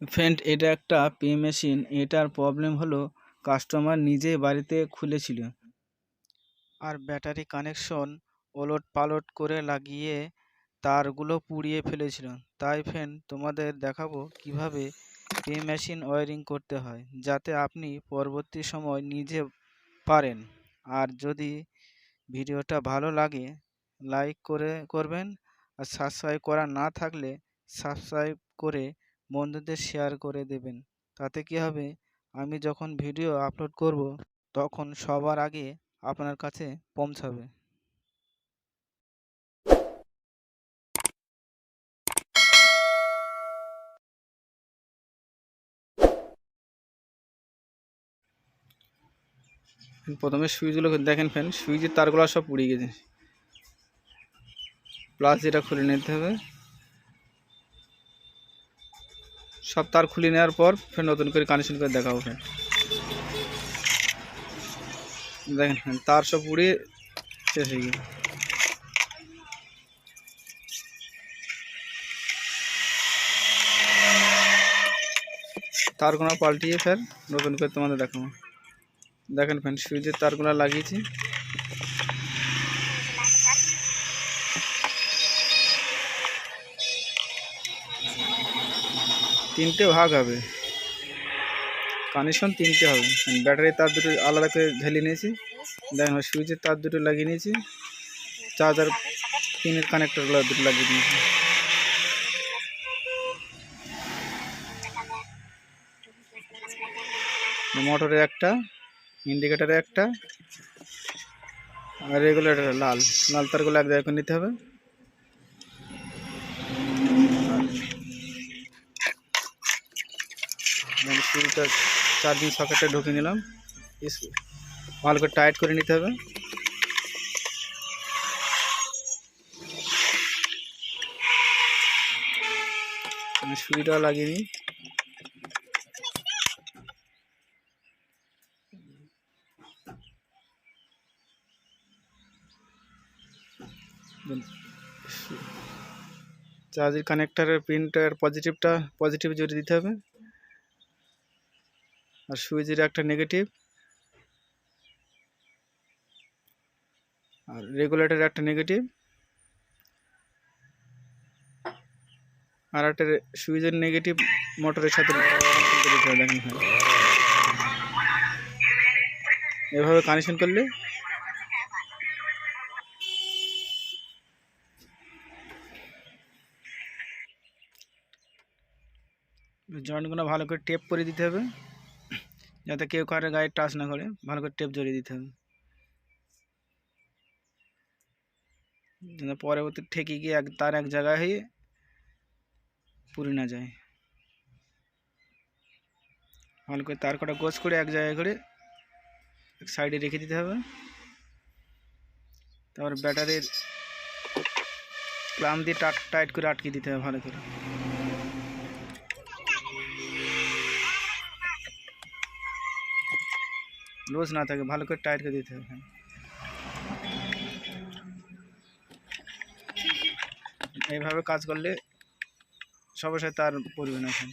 Friend, এটা একটা pay machine. এটার প্রবলেম হলো, কাস্টমার নিজে বাড়িতে খুলেছিল। আর ব্যাটারি কানেকশন ওলট পালট করে লাগিয়ে তারগুলো পুড়িয়ে ফেলেছিল। তাই ফ্রেন্ড, তোমাদের দেখাবো কীভাবে পে মেশিন ওয়ারিং করতে হয়, যাতে আপনি পরবর্তী সময় নিজে পারেন। আর যদি ভিডিওটা ভালো লাগে, লাইক করে, করবেন। আর সাবস্ক্রাইব করা না থাকলে সাবস্ক্রাইব করে বন্ধুদের শেয়ার করে দেবেন। তাতে কি হবে? আমি যখন ভিডিও আপলোড করব, তখন সবার আগে আপনার কাছে পৌঁছাবে। প্রথমে সুইচগুলো দেখেন ফ্যান সুইচের তারগুলো সব পুড়ে গেছে। প্লাস যেটা খুলে নিতে হবে সব তার খুলে নেওয়ার পর ফের নতুন করে কানেকশন করে দেখাবো ফ্যান দেখেন ফ্যান তার সব পুড়িয়ে শেষ হয়ে গেছে তারগুলো পাল্টিয়ে ফের নতুন করে তোমাদের দেখাবো। দেখেন ফ্যান সুইচের তারগুলো লাগিয়েছি তিনটে ভাগ হবে। কানেকশন তিনটে হবে। ব্যাটারির তার দুটো আলাদা করে ঢেলে নিয়েছি। দেখেন সুইচের তার দুটো লাগিয়ে নিয়েছি। চার্জার পিনের কানেক্টরগুলো দুটো লাগিয়ে নিয়েছি। মোটরের একটা ইন্ডিকেটারে একটা, আর রেগুলেটর লাল। লাল তারগুলো এক জায়গায় নিতে হবে। মানে সুইচটা চার্জিং সকেটে ঢুকিয়ে নিলাম। ভালো করে টাইট করে নিতে হবে। আমি সুইচটা লাগিয়ে নিই। চার্জের কানেক্টারের পিনটার পজিটিভটা পজিটিভ জুড়ে দিতে হবে। আর সুইচের একটা নেগেটিভ আর রেগুলেটরের একটা নেগেটিভ আর একটা সুইচের নেগেটিভ মোটরের সাথে দেখেন এখানে। এভাবে কানেকশন করলে জয়েন্টগুলো ভালো করে টেপ করে দিতে হবে যাতে কেউ কারও গায়ে টাচ না করে, ভালো করে টেপ জড়িয়ে দিতে হবে। যেন পরবর্তী ঠেকে গিয়ে এক, তার এক জায়গায় হয়ে পুড়ে না যায়। ভালো করে তার কটা গোছ করে এক জায়গায় করে এক সাইডে রেখে দিতে হবে। তারপর ব্যাটারির ক্লাম দিয়ে টাট টাইট করে আটকে দিতে হবে ভালো করে। লুজ না থাকে, ভালো করে টাইট করে দিতে হবে। এইভাবে কাজ করলে সমস্যায় তার পড়বে না এখন।